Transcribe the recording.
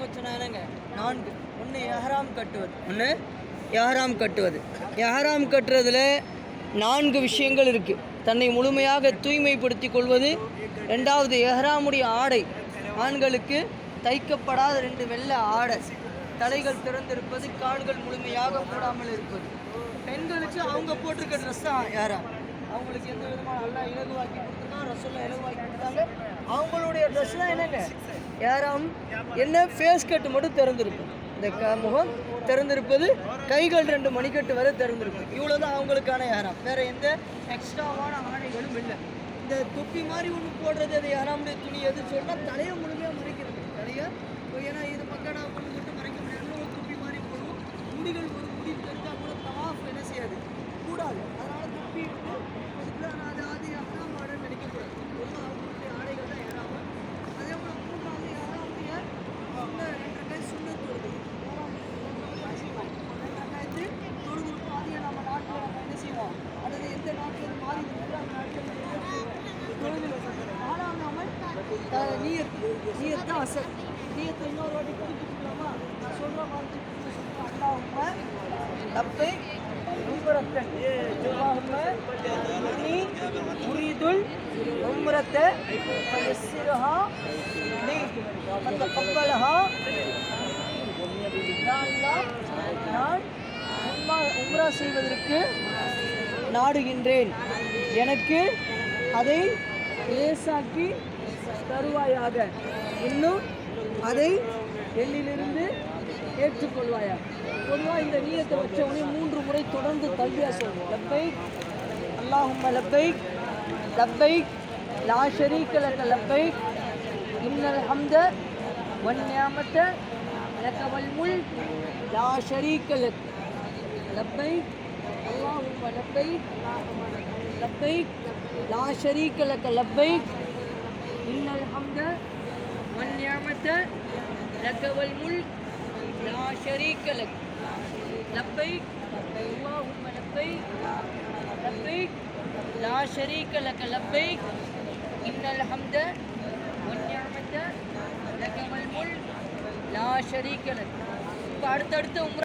அவங்க சொன்னாங்க நான்கு. ஒன்று எஹராம் கட்டுவது. ஒன்று எஹராம் கட்டுவது. எஹராம் கட்டுறதுல நான்கு விஷயங்கள் இருக்குது தன்னை முழுமையாக தூய்மைப்படுத்திக் கொள்வது. ரெண்டாவது எஹராமுடைய ஆடை. ஆண்களுக்கு தைக்கப்படாத ரெண்டு வெள்ளை ஆடை. தலைகள் திறந்திருப்பது கால்கள் முழுமையாக மூடாமல் இருப்பது. பெண்களுக்கு அவங்க போட்டிருக்க ட்ரெஸ் தான் யாரா அவங்களுக்கு எந்த விதமான நல்லா இலகுவாக்கி கொடுத்துருக்காங்க ரசோல்லாம் இலகுவாக்கி கொடுத்தாங்க. அவங்களுடைய ட்ரெஸ்லாம் என்னங்க? யாராம் என்ன? ஃபேஸ் கட்டு மட்டும் திறந்திருக்கும். இந்த க முகம் திறந்திருப்பது கைகள் ரெண்டு மணிக்கட்டு வரை திறந்திருக்கும். இவ்வளோ தான் அவங்களுக்கான யாராம் வேறு எந்த எக்ஸ்ட்ராவான ஆடைகளும் இல்லை. இந்த தொப்பி மாதிரி ஒன்று போடுறது அது யாராமுடைய துணி எதுன்னு சொன்னால் தலையை முழுமையாக மறைக்கிறது. தலையை ஏன்னா இது மக்கடா கொண்டு நீயத்து நீயத்து அசல் நீயத்தை இன்னொரு வாட்டி புதுப்பிக்கலாமா நான் சொல்கிற மாதிரி அல்லாஹும்ம லப்பை உம்ரத்தன் அல்லாஹும்ம உம்ரத்தை நான் உம்ரா செய்வதற்கு நாடுகின்றேன். எனக்கு அதை லேசாக்கி தருவாயாக. இன்னும் அதை எண்ணிலிருந்து ஏற்றுக்கொள்வாயா? பொதுவாக இந்த நீயத்தை வச்சவனே மூன்று முறை தொடர்ந்து கல்வியாக சொல்லுவோம் லப்பை அல்லாஹும் லப்பை லப்பை லா ஷரீக்கலக்க லப்பை இன்னல் ஹம்த வன்யாமத்த லக்கவல் முல் லா ஷரீக்கலக் லப்பை அல்லாஹும் லப்பை لبيك لبيك لا شريك لك لبيك إن الحمد والنعمة لك والملك لا شريك لك لبيك اللهم لبيك لبيك لا شريك لك لبيك إن الحمد والنعمة لك والملك لا شريك لك இப்போ அடுத்தடுத்து உங்க